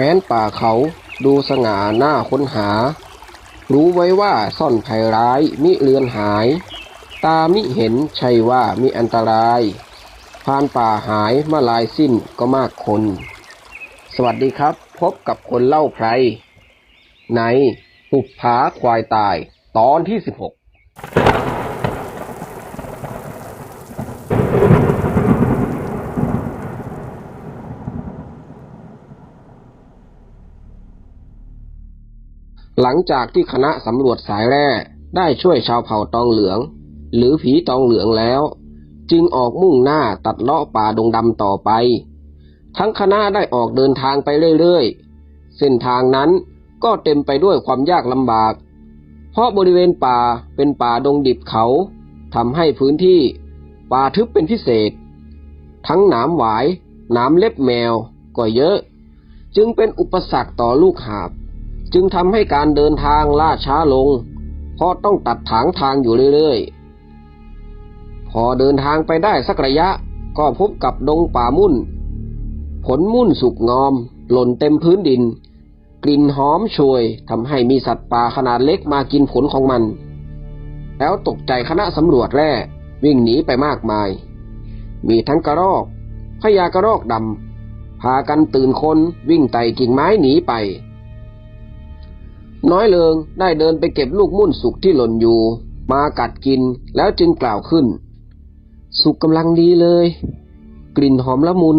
ม้นป่าเขาดูสง่าหน้าค้นหา รู้ไว้ว่าซ่อนภัยร้ายมิเลือนหาย ตามิเห็นใช่ว่ามิอันตรายพรานป่าหายเมื่อลายสิ้นก็มากคน สวัสดีครับ พบกับคนเล่าไพรในหุบผาควายตายตอนที่สิบหก ลังจากที่คณะสำรวจสายแร่ได้ช่วยชาวเผ่าตองเหลือง หรือผีตองเหลืองแล้ว จึงออกมุ่งหน้าตัดเลาะป่าดงดำต่อไป ทั้งคณะได้ออกเดินทางไปเรื่อยๆ เส้นทางนั้นก็เต็มไปด้วยความยากลำบาก เพราะบริเวณป่าเป็นป่าดงดิบเขาทำให้พื้นที่ป่าทึบเป็นพิเศษ ทั้งหนามหวายหนามเล็บแมวก็เยอะ จึงเป็นอุปสรรคต่อลูกหาบ จึงทำให้การเดินทางล่าช้าลง เพราะต้องตัดถางทางอยู่เรื่อยๆ พอเดินทางไปได้สักระยะก็พบกับดงป่ามุ่น ผลมุ่นสุกงอม หล่นเต็มพื้นดิน กลิ่นหอมโชยทำให้มีสัตว์ป่าขนาดเล็กมากินผลของมัน แล้วตกใจคณะสำรวจแร่วิ่งหนีไปมากมาย มีทั้งกระรอกพญากระรอกดำพากันตื่นคนวิ่งไต่กิ่งไม้หนีไป น้อยเลิงได้เดินไปเก็บลูกมุ่นสุกที่หล่นอยู่ มากัดกินแล้วจึงกล่าวขึ้น สุกกำลังดีเลย กลิ่นหอมละมุน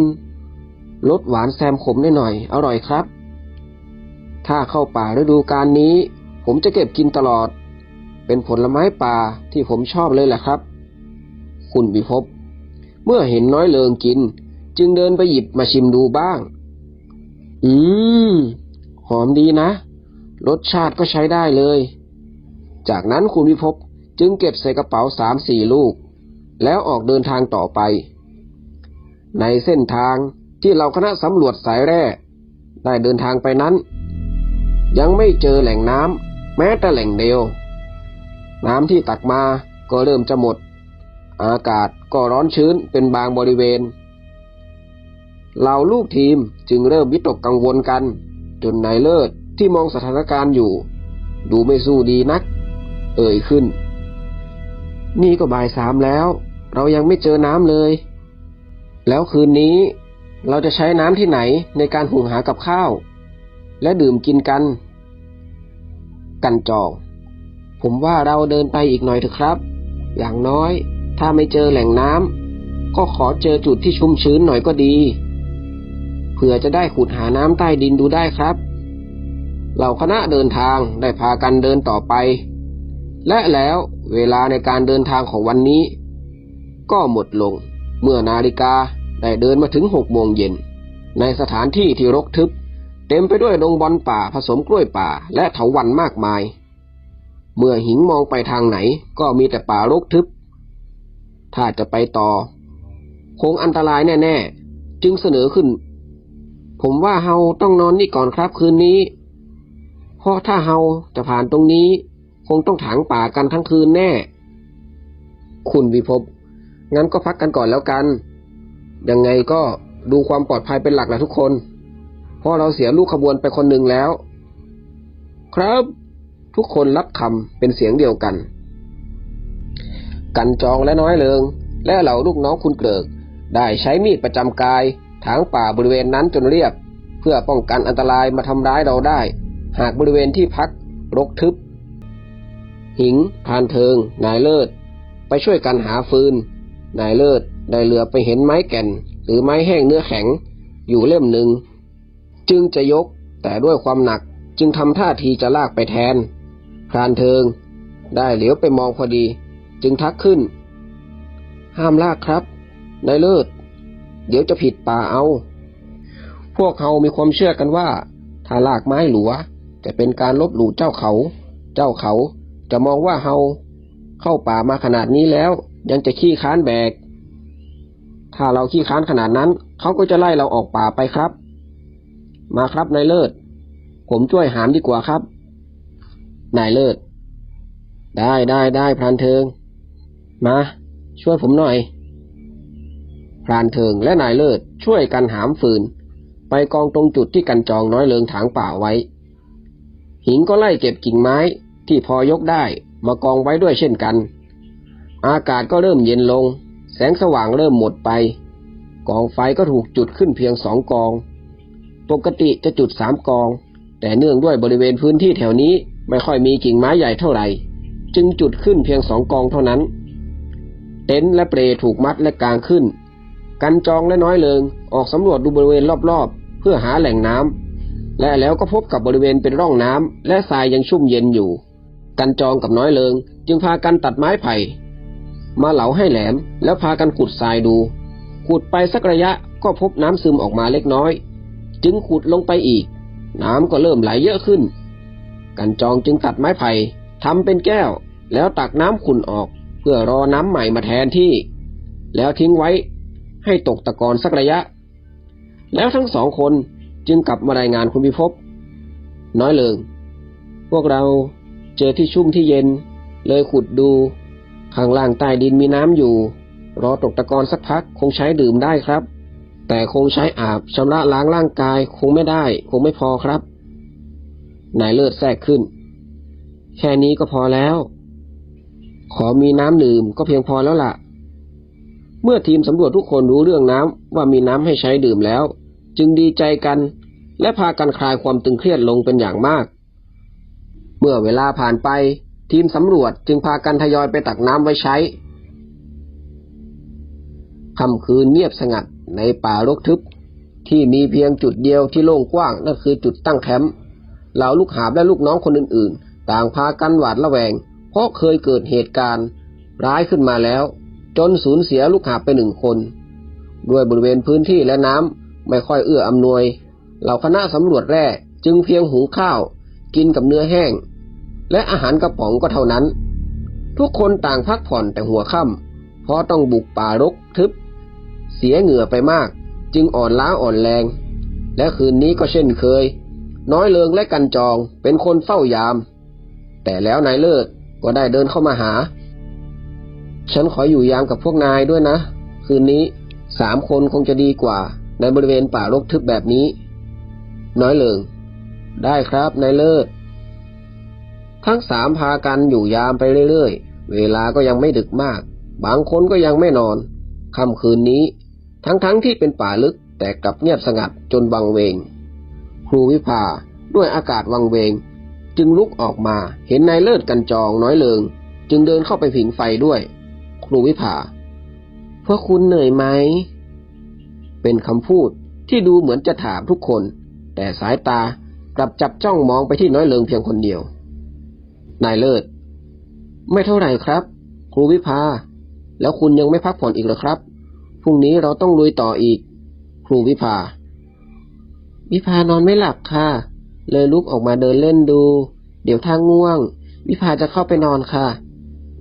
รสหวานแซมขมหน่อย อร่อยครับ ถ้าเข้าป่าฤดูกาลนี้ ผมจะเก็บกินตลอด เป็นผลไม้ป่าที่ผมชอบเลยแหละครับ คุณวิภพเมื่อเห็นน้อยเลิงกิน จึงเดินไปหยิบมาชิมดูบ้าง อืม หอมดีนะ รสชาติก็ใช้ได้เลย จากนั้นคุณวิภพจึงเก็บใส่กระเป๋าสามสี่ลูก แล้วออกเดินทางต่อไป ในเส้นทางที่เราคณะสำรวจสายแร่ได้เดินทางไปนั้น ยังไม่เจอแหล่งน้ำแม้แต่แหล่งเดียว น้ำที่ตักมาก็เริ่มจะหมด อากาศก็ร้อนชื้นเป็นบางบริเวณเหล่าลูกทีมจึงเริ่มวิตกกังวลกัน จนนายเลิศ ที่มองสถานการณ์อยู่ ดูไม่สู้ดีนัก เอ่ยขึ้น นี่ก็บ่ายสามแล้ว เรายังไม่เจอน้ำเลย แล้วคืนนี้ เราจะใช้น้ำที่ไหนในการหุงหากับข้าว และดื่มกินกัน กันจอง ผมว่าเราเดินไปอีกหน่อยเถอะครับ อย่างน้อยถ้าไม่เจอแหล่งน้ำก็ขอเจอจุดที่ชุ่มชื้นหน่อยก็ดีเผื่อจะได้ขุดหาน้ำใต้ดินดูได้ครับ เหล่าคณะเดินทางได้พากันเดินต่อไป และแล้วเวลาในการเดินทางของวันนี้ ก็หมดลง เมื่อนาฬิกาได้เดินมาถึงหกโมงเย็น ในสถานที่ที่รกทึบ เต็มไปด้วยดงบอนป่าผสมกล้วยป่าและเถาวัลย์มากมาย เมื่อหิงมองไปทางไหนก็มีแต่ป่ารกทึบ ถ้าจะไปต่อ คงอันตรายแน่ ๆ จึงเสนอขึ้น ผมว่าเฮาต้องนอนนี่ก่อนครับคืนนี้ เพราะถ้าเฮาจะผ่านตรงนี้ คงต้องถางป่ากันทั้งคืนแน่ คุณวิภพงั้นก็พักกันก่อนแล้วกัน ยังไงก็ดูความปลอดภัยเป็นหลักแหละทุกคน เพราะเราเสียลูกขบวนไปคนหนึ่งแล้ว ครับ ทุกคนรับคำเป็นเสียงเดียวกัน กันจองและน้อยเลิง และเหล่าลูกน้องคุณเกลิก ได้ใช้มีดประจำกาย ถางป่าบริเวณนั้นจนเรียบ เพื่อป้องกันอันตรายมาทำร้ายเราได้ หากบริเวณที่พักรกทึบ หิงพานเทิง นายเลิศ ไปช่วยกันหาฟืน นายเลิศได้เหลือไปเห็นไม้แก่น หรือไม้แห้งเนื้อแข็ง อยู่เล่มหนึ่ง จึงจะยกแต่ด้วยความหนักจึงทำท่าทีจะลากไปแทนพรานเทิง ได้เหลียวไปมองพอดี จึงทักขึ้น ห้ามลากครับ นายเลิศ เดี๋ยวจะผิดป่าเอา พวกเขามีความเชื่อกันว่า ถ้าลากไม้หลัว จะเป็นการลบหลู่เจ้าเขา เจ้าเขาจะมองว่าเฮาเข้าป่ามาขนาดนี้แล้ว ยังจะขี้ค้านแบก ถ้าเราขี้ค้านขนาดนั้น เขาก็จะไล่เราออกป่าไปครับ มาครับนายเลิศ ผมช่วยหามดีกว่าครับ นายเลิศ ได้ได้ได้พรานเทิง มา ช่วยผมหน่อย พรานเทิงและนายเลิศช่วยกันหามฟืน ไปกองตรงจุดที่กันจองน้อยเลิงถางป่าไว้ หิงก็ไล่เก็บกิ่งไม้ที่พอยกได้มากองไว้ด้วยเช่นกัน อากาศก็เริ่มเย็นลง แสงสว่างเริ่มหมดไป กองไฟก็ถูกจุดขึ้นเพียงสองกอง ปกติจะจุดสามกอง แต่เนื่องด้วยบริเวณพื้นที่แถวนี้ไม่ค่อยมีกิ่งไม้ใหญ่เท่าไหร่ จึงจุดขึ้นเพียงสองกองเท่านั้น เต็นท์และเปลถูกมัดและกางขึ้น กันจองและน้อยเลิงออกสำรวจดูบริเวณรอบๆ เพื่อหาแหล่งน้ำ และแล้วก็พบกับบริเวณเป็นร่องน้ำและทรายยังชุ่มเย็นอยู่ กันจองกับน้อยเลิง จึงพากันตัดไม้ไผ่ มาเหลาให้แหลม แล้วพากันขุดทรายดู ขุดไปสักระยะก็พบน้ำซึมออกมาเล็กน้อย จึงขุดลงไปอีก น้ำก็เริ่มไหลเยอะขึ้น กันจองจึงตัดไม้ไผ่ทำเป็นแก้ว แล้วตักน้ำขุ่นออก เพื่อรอน้ำใหม่มาแทนที่ แล้วทิ้งไว้ ให้ตกตะกอนสักระยะ แล้วทั้งสองคน จึงกลับมารายงานคุณพิภพน้อยเลิงพวกเราเจอที่ชุ่มที่เย็น เลยขุดดู ข้างล่างใต้ดินมีน้ำอยู่ รอตกตะกอนสักพักคงใช้ดื่มได้ครับ แต่คงใช้อาบชำระล้างร่างกายคงไม่ได้ คงไม่พอครับ นายเลิศแทรกขึ้น แค่นี้ก็พอแล้ว ขอมีน้ำดื่มก็เพียงพอแล้วล่ะ เมื่อทีมสำรวจทุกคนรู้เรื่องน้ำว่ามีน้ำให้ใช้ดื่มแล้ว จึงดีใจกัน และพากันคลายความตึงเครียดลงเป็นอย่างมาก เมื่อเวลาผ่านไป ทีมสำรวจจึงพากันทยอยไปตักน้ำไว้ใช้ค่ำคืนเงียบสงัดในป่ารกทึบ ที่มีเพียงจุดเดียวที่โล่งกว้างนั่นคือจุดตั้งแคมป์เหล่าลูกหาบและลูกน้องคนอื่นๆ ต่างพากันหวาดระแวง เพราะเคยเกิดเหตุการณ์ ร้ายขึ้นมาแล้ว จนสูญเสียลูกหาบไปหนึ่งคน ด้วยบริเวณพื้นที่และน้ำ ไม่ค่อยเอื้ออำนวย เหล่าคณะสำรวจแร่จึงเพียงหุงข้าว กินกับเนื้อแห้ง และอาหารกระป๋องก็เท่านั้น ทุกคนต่างพักผ่อนแต่หัวค่ำเพราะต้องบุกป่ารกทึบ เสียเหงื่อไปมาก จึงอ่อนล้าอ่อนแรง และคืนนี้ก็เช่นเคย น้อยเลิงและกันจองเป็นคนเฝ้ายาม แต่แล้วนายเลิศก็ได้เดินเข้ามาหา ฉันขออยู่ยามกับพวกนายด้วยนะ คืนนี้สามคนคงจะดีกว่า ในบริเวณป่ารกทึบแบบนี้ น้อยเลิง ได้ครับนายเลิศ ทั้งสามพากันอยู่ยามไปเรื่อยๆ เวลาก็ยังไม่ดึกมาก บางคนก็ยังไม่นอนค่ำคืนนี้ ทั้งๆทที่เป็นป่าลึกแต่กลับเงียบสงัดจนวังเวง ครูวิภาด้วยอากาศวังเวง จึงลุกออกมาเห็นนายเลิศกันจองน้อยเลิง จึงเดินเข้าไปผิงไฟด้วย ครูวิภาพวกคุณเหนื่อยไหม เป็นคำพูดที่ดูเหมือนจะถามทุกคน แต่สายตากลับจับจ้องมองไปที่น้อยเลิงเพียงคนเดียว นายเลิศ ไม่เท่าไหร่ครับ ครูวิภา แล้วคุณยังไม่พักผ่อนอีกหรอครับ พรุ่งนี้เราต้องลุยต่ออีก ครูวิภา วิภานอนไม่หลับค่ะ เลยลุกออกมาเดินเล่นดู เดี๋ยวถ้าง่วง วิภาจะเข้าไปนอนค่ะ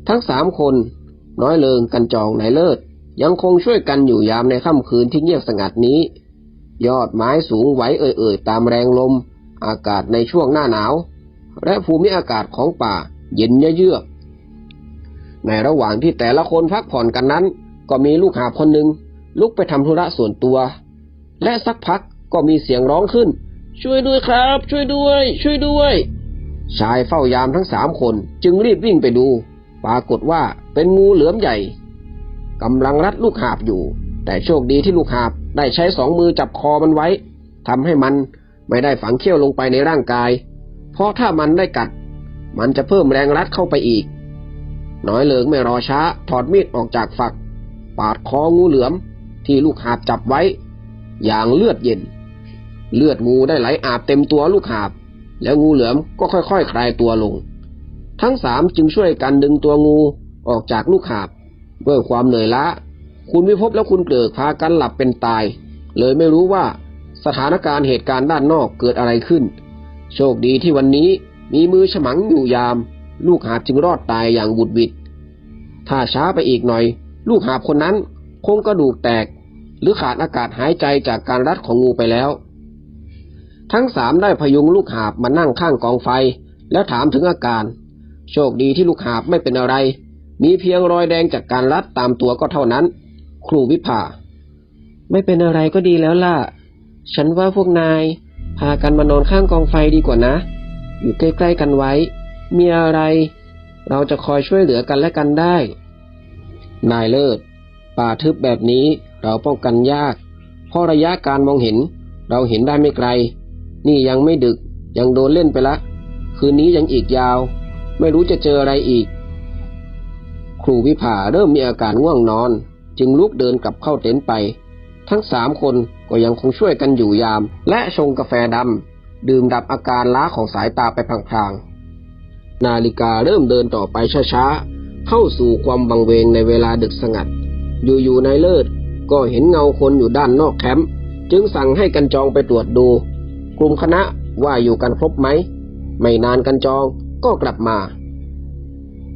ทั้งสามคน น้อยเลิงกันจองนายเลิศ ยังคงช่วยกันอยู่ยามในค่ำคืนที่เงียบสงัดนี้ ยอดไม้สูงไหวเอ่ยๆตามแรงลม อากาศในช่วงหน้าหนาว และภูมิอากาศของป่าเย็นเยือก ในระหว่างที่แต่ละคนพักผ่อนกันนั้น ก็มีลูกหาคนหนึ่งลุกไปทำธุระส่วนตัว และสักพักก็มีเสียงร้องขึ้น ช่วยด้วยครับ ช่วยด้วย ช่วยด้วย ชายเฝ้ายามทั้งสามคนจึงรีบวิ่งไปดู ปรากฏว่าเป็นงูเหลือมใหญ่ กำลังรัดลูกหาบอยู่ แต่โชคดีที่ลูกหาบได้ใช้สองมือจับคอมันไว้ทำให้มันไม่ได้ฝังเขี้ยวลงไปในร่างกาย เพราะถ้ามันได้กัด มันจะเพิ่มแรงรัดเข้าไปอีก น้อยเหลิงไม่รอช้า ถอดมีดออกจากฝัก ปาดคองูเหลือม ที่ลูกหาบจับไว้ อย่างเลือดเย็น เลือดงูได้ไหลอาบเต็มตัวลูกหาบ แล้วงูเหลือมก็ค่อยๆคคลายตัวลง ทั้งสามจึงช่วยกันดึงตัวงูออกจากลูกหาบ ด้วยความเหนื่อยล้า คุณวิภพและคุณเกลือพากันหลับเป็นตาย เลยไม่รู้ว่าสถานการณ์เหตุการณ์ด้านนอกเกิดอะไรขึ้น โชคดีที่วันนี้มีมือฉมังอยู่ยาม ลูกหาบจึงรอดตายอย่างบุดวิดถ้าช้าไปอีกหน่อย ลูกหาบคนนั้นคงกระดูกแตก หรือขาดอากาศหายใจจากการรัดของงูไปแล้ว ทั้งสามได้พยุงลูกหาบมานั่งข้างกองไฟ แล้วถามถึงอาการ โชคดีที่ลูกหาบไม่เป็นอะไร มีเพียงรอยแดงจากการรัดตามตัวก็เท่านั้น ครูวิภา ไม่เป็นอะไรก็ดีแล้วล่ะ ฉันว่าพวกนาย พากันมานอนข้างกองไฟดีกว่านะ อยู่ใกล้ๆกันไว้ มีอะไร เราจะคอยช่วยเหลือกันและกันได้ นายเลิศ ป่าทึบแบบนี้เราป้องกันยาก เพราะระยะการมองเห็น เราเห็นได้ไม่ไกล นี่ยังไม่ดึก ยังโดนเล่นไปละ คืนนี้ยังอีกยาว ไม่รู้จะเจออะไรอีก ครูวิภาเริ่มมีอาการง่วงนอน จึงลุกเดินกลับเข้าเต็นท์ไป ทั้งสามคนก็ยังคงช่วยกันอยู่ยาม และชงกาแฟดำดื่มดับอาการล้าของสายตาไปพลางๆ นาฬิกาเริ่มเดินต่อไปช้าๆ เข้าสู่ความบังเวงในเวลาดึกสงัด อยู่ๆนายเลิศก็เห็นเงาคนอยู่ด้านนอกแคมป์จึงสั่งให้กันจองไปตรวจดู กลุ่มคณะว่าอยู่กันครบไหม ไม่นานกันจองก็กลับมา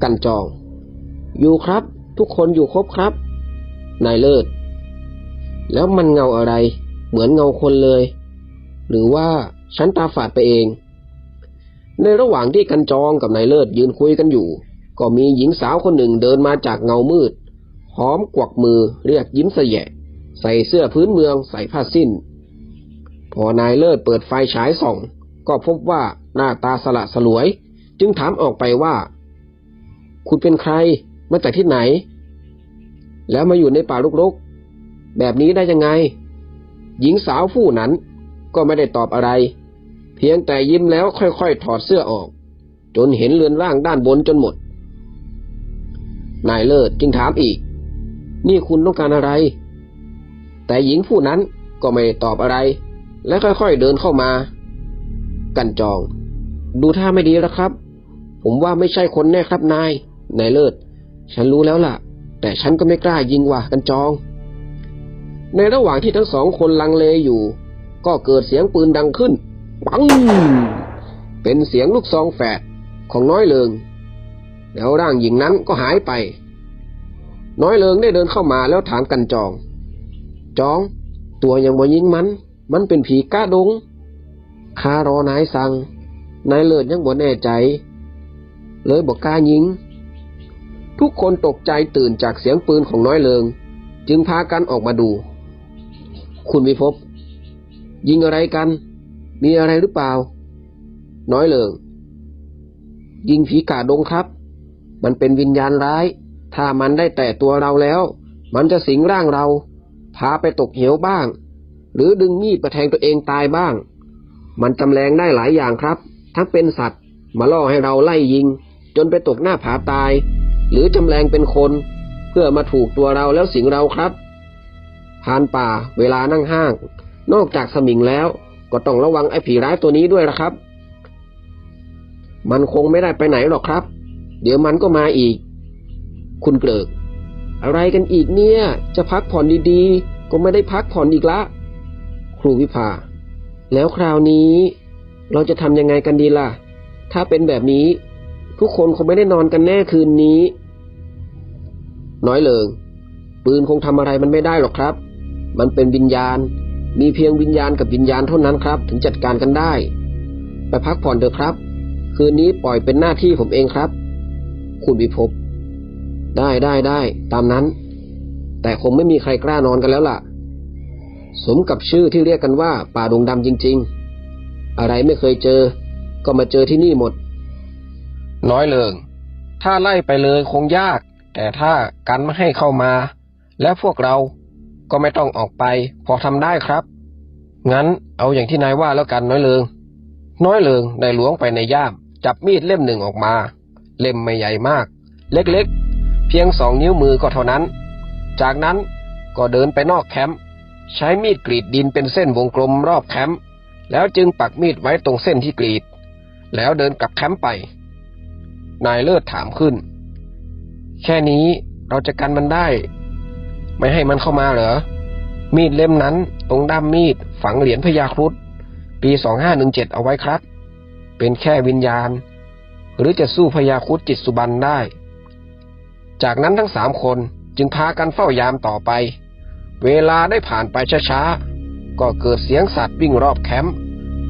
กันจอง อยู่ครับ ทุกคนอยู่ครบครับ นายเลิศ แล้วมันเงาอะไร เหมือนเงาคนเลย หรือว่าฉันตาฝาดไปเอง ในระหว่างที่กันจองกับนายเลิศยืนคุยกันอยู่ ก็มีหญิงสาวคนหนึ่งเดินมาจากเงามืดหอมกวักมือเรียกยิ้มเสยะ ใส่เสื้อพื้นเมืองใส่ผ้าสิ้น พอนายเลิศเปิดไฟฉายส่อง ก็พบว่าหน้าตาสละสลวย จึงถามออกไปว่า คุณเป็นใคร มาจากที่ไหน แล้วมาอยู่ในป่ารกๆ แบบนี้ได้ยังไง หญิงสาวผู้นั้นก็ไม่ได้ตอบอะไร เพียงแต่ยิ้มแล้วค่อยๆ ถอดเสื้อออก จนเห็นเรือนร่างด้านบนจนหมด นายเลิศจึงถามอีก นี่คุณต้องการอะไร แต่หญิงผู้นั้นก็ไม่ได้ตอบอะไร และค่อยๆ เดินเข้ามา กันจอง ดูท่าไม่ดีแล้วครับ ผมว่าไม่ใช่คนแน่ครับนาย นายเลิศ ฉันรู้แล้วล่ะ แต่ฉันก็ไม่กล้ายิงว่ะกันจอง ในระหว่างที่ทั้งสองคนลังเลอยู่ ก็เกิดเสียงปืนดังขึ้น ปัง เป็นเสียงลูกซองแฝดของน้อยเลิง แล้วร่างหญิงนั้นก็หายไป น้อยเลิงได้เดินเข้ามาแล้วถามกันจอง จอง ตัวยังบ่ยิงมัน มันเป็นผีก้าดงข้ารอนายสั่งนายเลิศยังบ่แน่ใจ เลยบอกกล้ายิง ทุกคนตกใจตื่นจากเสียงปืนของน้อยเลิง จึงพากันออกมาดู คุณวิภพยิงอะไรกัน มีอะไรหรือเปล่า น้อยเลิง ยิงผีกาดงครับ มันเป็นวิญญาณร้าย ถ้ามันได้แต่ตัวเราแล้ว มันจะสิงร่างเรา พาไปตกเหวบ้าง หรือดึงมีดประแทงตัวเองตายบ้าง มันจำแรงได้หลายอย่างครับ ทั้งเป็นสัตว์ มาล่อให้เราไล่ยิง จนไปตกหน้าผาตาย หรือจำแรงเป็นคน เพื่อมาถูกตัวเราแล้วสิงเราครับผ่านป่าเวลานั่งห้าง นอกจากสมิงแล้วก็ต้องระวังไอ้ผีร้ายตัวนี้ด้วยนะครับ มันคงไม่ได้ไปไหนหรอกครับ เดี๋ยวมันก็มาอีก คุณเกลิก อะไรกันอีกเนี่ย จะพักผ่อนดีๆ ก็ไม่ได้พักผ่อนอีกละ ครูวิภา แล้วคราวนี้ เราจะทำยังไงกันดีล่ะ ถ้าเป็นแบบนี้ ทุกคนคงไม่ได้นอนกันแน่คืนนี้ น้อยเลิง ปืนคงทำอะไรมันไม่ได้หรอกครับ มันเป็นวิญญาณ มีเพียงวิญญาณกับวิญญาณเท่านั้นครับ ถึงจัดการกันได้ ไปพักผ่อนเถอะครับ คืนนี้ปล่อยเป็นหน้าที่ผมเองครับ คุณวิภพได้ได้ได้ ตามนั้น แต่คงไม่มีใครกล้านอนกันแล้วล่ะ สมกับชื่อที่เรียกกันว่า ป่าดงดำจริง ๆ อะไรไม่เคยเจอ ก็มาเจอที่นี่หมด น้อยเลิง ถ้าไล่ไปเลยคงยาก แต่ถ้ากันไม่ให้เข้ามา และพวกเราก็ไม่ต้องออกไปพอทำได้ครับ งั้นเอาอย่างที่นายว่าแล้วกันน้อยเลิง น้อยเลิงได้หลวงไปในย่าม จับมีดเล่มหนึ่งออกมา เล่มไม่ใหญ่มาก เล็กๆ เพียงสองนิ้วมือก็เท่านั้น จากนั้นก็เดินไปนอกแคมป์ใช้มีดกรีดดินเป็นเส้นวงกลมรอบแคมป์แล้วจึงปักมีดไว้ตรงเส้นที่กรีด แล้วเดินกลับแคมป์ไป นายเลิศถามขึ้น แค่นี้เราจะกันมันได้ ไม่ให้มันเข้ามาเหรอ มีดเล่มนั้น ตรงด้ามมีดฝังเหรียญพญาครุฑปีสองห้าหนึ่งเจ็ดเอาไว้ครับ เป็นแค่วิญญาณ หรือจะสู้พญาครุฑจิตสุบันได้ จากนั้นทั้งสามคนจึงพากันเฝ้ายามต่อไป เวลาได้ผ่านไปช้าๆ ก็เกิดเสียงสัตว์วิ่งรอบแคมป์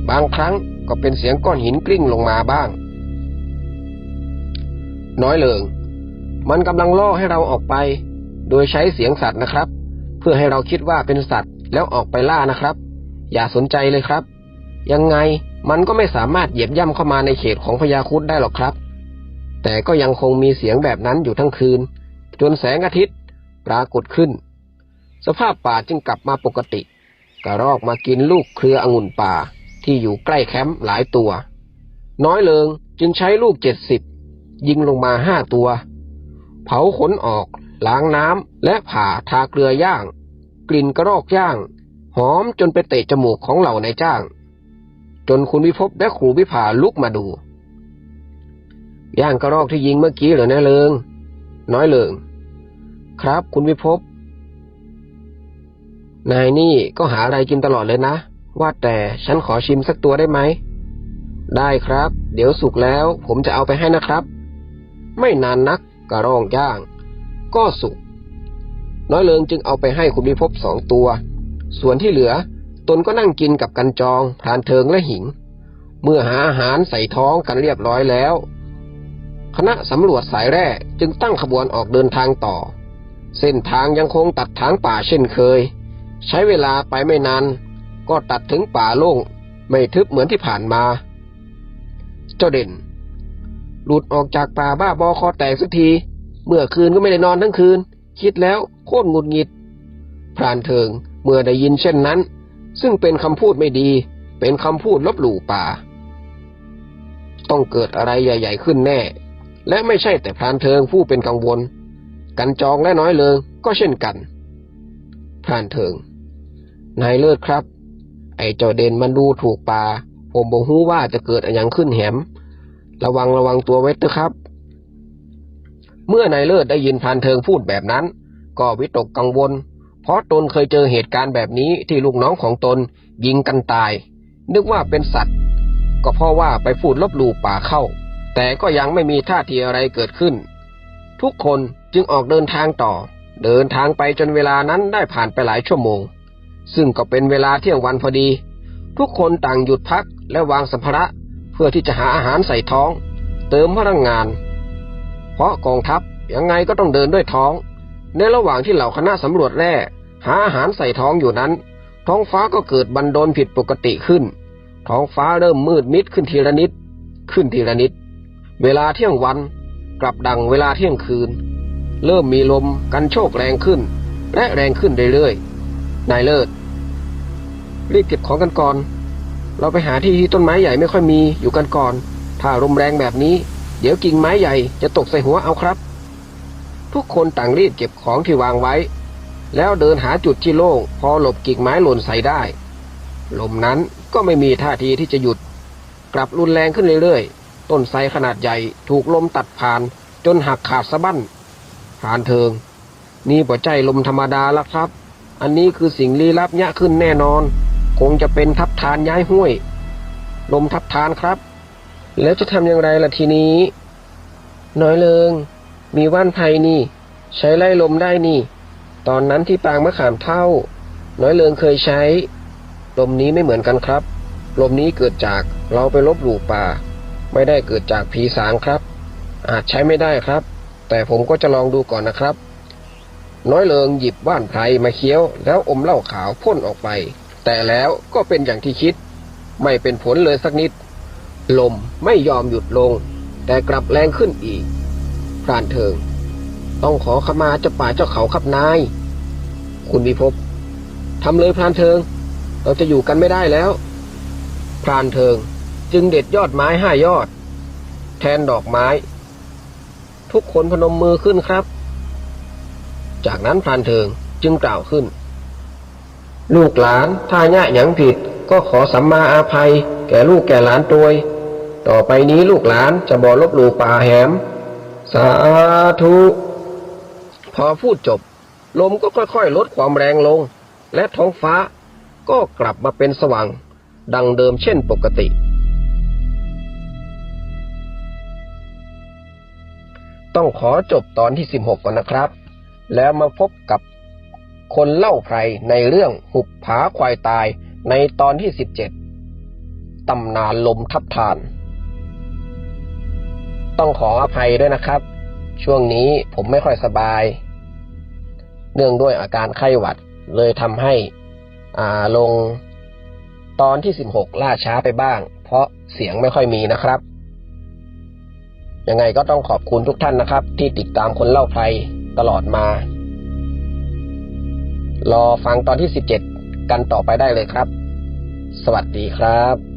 บางครั้งก็เป็นเสียงก้อนหินกลิ้งลงมาบ้าง น้อยเลิง มันกำลังล่อให้เราออกไป โดยใช้เสียงสัตว์นะครับ เพื่อให้เราคิดว่าเป็นสัตว์แล้วออกไปล่านะครับ อย่าสนใจเลยครับ ยังไงมันก็ไม่สามารถเหยียบย่ำเข้ามาในเขตของพญาคุดได้หรอกครับ แต่ก็ยังคงมีเสียงแบบนั้นอยู่ทั้งคืน จนแสงอาทิตย์ปรากฏขึ้น สภาพป่าจึงกลับมาปกติ กระรอกมากินลูกเครือองุ่นป่าที่อยู่ใกล้แคมป์หลายตัว น้อยเลิงจึงใช้ลูกเจ็ดสิบยิงลงมาห้าตัว เผาขนออก ล้างน้ำและผ่าทาเกลือย่าง กลิ่นกระรอกย่าง หอมจนไปเตะจมูกของเหล่านายจ้าง จนคุณวิภพและครูวิภาลุกมาดู ย่างกระรอกที่ยิงเมื่อกี้เหรอนะเลิง น้อยเลิง ครับ คุณวิภพนายนี่ก็หาอะไรกินตลอดเลยนะ ว่าแต่ฉันขอชิมสักตัวได้ไหม ได้ครับ เดี๋ยวสุกแล้ว ผมจะเอาไปให้นะครับ ไม่นานนัก กระรองย่าง ก็สุก น้อยเลิงจึงเอาไปให้คุณวิภพสองตัว ส่วนที่เหลือ ตนก็นั่งกินกับกันจองพรานเทิงและหิง เมื่อหาอาหารใส่ท้องกันเรียบร้อยแล้ว คณะสำรวจสายแร่จึงตั้งขบวนออกเดินทางต่อ เส้นทางยังคงตัดทางป่าเช่นเคย ใช้เวลาไปไม่นานก็ตัดถึงป่าโล่งไม่ทึบเหมือนที่ผ่านมา เจ้าเด่น หลุดออกจากป่าบ้าบอคอแตกสักที เมื่อคืนก็ไม่ได้นอนทั้งคืน คิดแล้วโคตรหงุดหงิด พรานเทิงเมื่อได้ยินเช่นนั้น ซึ่งเป็นคำพูดไม่ดี เป็นคำพูดลบหลู่ป่า ต้องเกิดอะไรใหญ่ ๆ ขึ้นแน่ และไม่ใช่แต่พรานเทิงผู้เป็นกังวล กันจองและน้อยเลิงก็เช่นกัน พรานเทิง นายเลิศครับ ไอ้เจ้าเด่นมันดูถูกป่า ผมบอกฮู้ว่าจะเกิดอะไรย่างขึ้นแหม ระวังระวังตัวไว้เถอะครับ เมื่อนายเลิศได้ยินพานเทิงพูดแบบนั้น ก็วิตกกังวล เพราะตนเคยเจอเหตุการณ์แบบนี้ที่ลูกน้องของตนยิงกันตาย นึกว่าเป็นสัตว์ ก็เพราะว่าไปพูดลบหลู่ป่าเข้า แต่ก็ยังไม่มีท่าทีอะไรเกิดขึ้น ทุกคนจึงออกเดินทางต่อ เดินทางไปจนเวลานั้นได้ผ่านไปหลายชั่วโมง ซึ่งก็เป็นเวลาเที่ยงวันพอดี ทุกคนต่างหยุดพักและวางสัมภาระ เพื่อที่จะหาอาหารใส่ท้อง เติมพลังงาน เพราะกองทัพยังไงก็ต้องเดินด้วยท้อง ในระหว่างที่เหล่าคณะสำรวจแร่หาอาหารใส่ท้องอยู่นั้น ท้องฟ้าก็เกิดบันดลผิดปกติขึ้น ท้องฟ้าเริ่มมืดมิดขึ้นทีละนิด ขึ้นทีละนิด เวลาเที่ยงวัน กลับดังเวลาเที่ยงคืน เริ่มมีลมกันโชกแรงขึ้น และแรงขึ้นเรื่อยๆนายเลิศรีบเก็บของกันก่อน เราไปหาที่ที่ต้นไม้ใหญ่ไม่ค่อยมีอยู่กันก่อน ถ้าลมแรงแบบนี้ เดี๋ยวกิ่งไม้ใหญ่จะตกใส่หัวเอาครับ ทุกคนต่างรีบเก็บของที่วางไว้ แล้วเดินหาจุดที่โล่งพอหลบกิ่งไม้หล่นใส่ได้ ลมนั้นก็ไม่มีท่าทีที่จะหยุด กลับรุนแรงขึ้นเรื่อยๆ ต้นไทรขนาดใหญ่ถูกลมตัดผ่าน จนหักขาดสะบั้นผ่านเทิง นี่ปัจจัยลมธรรมดาแล้วครับ อันนี้คือสิ่งลี้ลับยะขึ้นแน่นอน คงจะเป็นทับทานย้ายห้วย ลมทับทานครับ แล้วจะทำอย่างไรล่ะทีนี้ น้อยเลิง มีว่านไผ่นี่ ใช้ไล่ลมได้นี่ ตอนนั้นที่ปางมะขามเท่า น้อยเลิงเคยใช้ ลมนี้ไม่เหมือนกันครับ ลมนี้เกิดจากเราไปลบหลู่ป่า ไม่ได้เกิดจากผีสางครับ อาจใช้ไม่ได้ครับ แต่ผมก็จะลองดูก่อนนะครับ น้อยเลิงหยิบว่านไพรมาเคี้ยวแล้วอมเหล้าขาวพ่นออกไป แต่แล้วก็เป็นอย่างที่คิด ไม่เป็นผลเลยสักนิด ลมไม่ยอมหยุดลง แต่กลับแรงขึ้นอีกพรานเทิง ต้องขอขมาเจ้าป่าเจ้าเขาครับนาย คุณวิภพทำเลยพรานเทิง เราจะอยู่กันไม่ได้แล้ว พรานเทิงจึงเด็ดยอดไม้ห้ายอด แทนดอกไม้ ทุกคนพนมมือขึ้นครับ จากนั้นพรานเทิงจึงกล่าวขึ้น ลูกหลานถ้าแย่หยังผิด ก็ขอสัมมาอาภัย แก่ลูกแก่หลานตัวต่อไปนี้ลูกหลานจะบ่ลบหลู่ป่าแหม สาธุ พอพูดจบ ลมก็ค่อยๆ ลดความแรงลง และท้องฟ้าก็กลับมาเป็นสว่าง ดังเดิมเช่นปกติ ต้องขอจบตอนที่ 16 ก่อนนะครับ แล้วมาพบกับ คนเล่าไพรในเรื่องหุบผาควายตายในตอนที่ 17 ตำนานลมทับทาน ต้องขออภัยด้วยนะครับ ช่วงนี้ผมไม่ค่อยสบาย เนื่องด้วยอาการไข้หวัดเลยทำให้อ่าลงตอนที่ 16 ล่าช้าไปบ้าง เพราะเสียงไม่ค่อยมีนะครับ ยังไงก็ต้องขอบคุณทุกท่านนะครับ ที่ติดตามคนเล่าไพรตลอดมา รอฟังตอนที่ 17 กันต่อไปได้เลยครับ สวัสดีครับ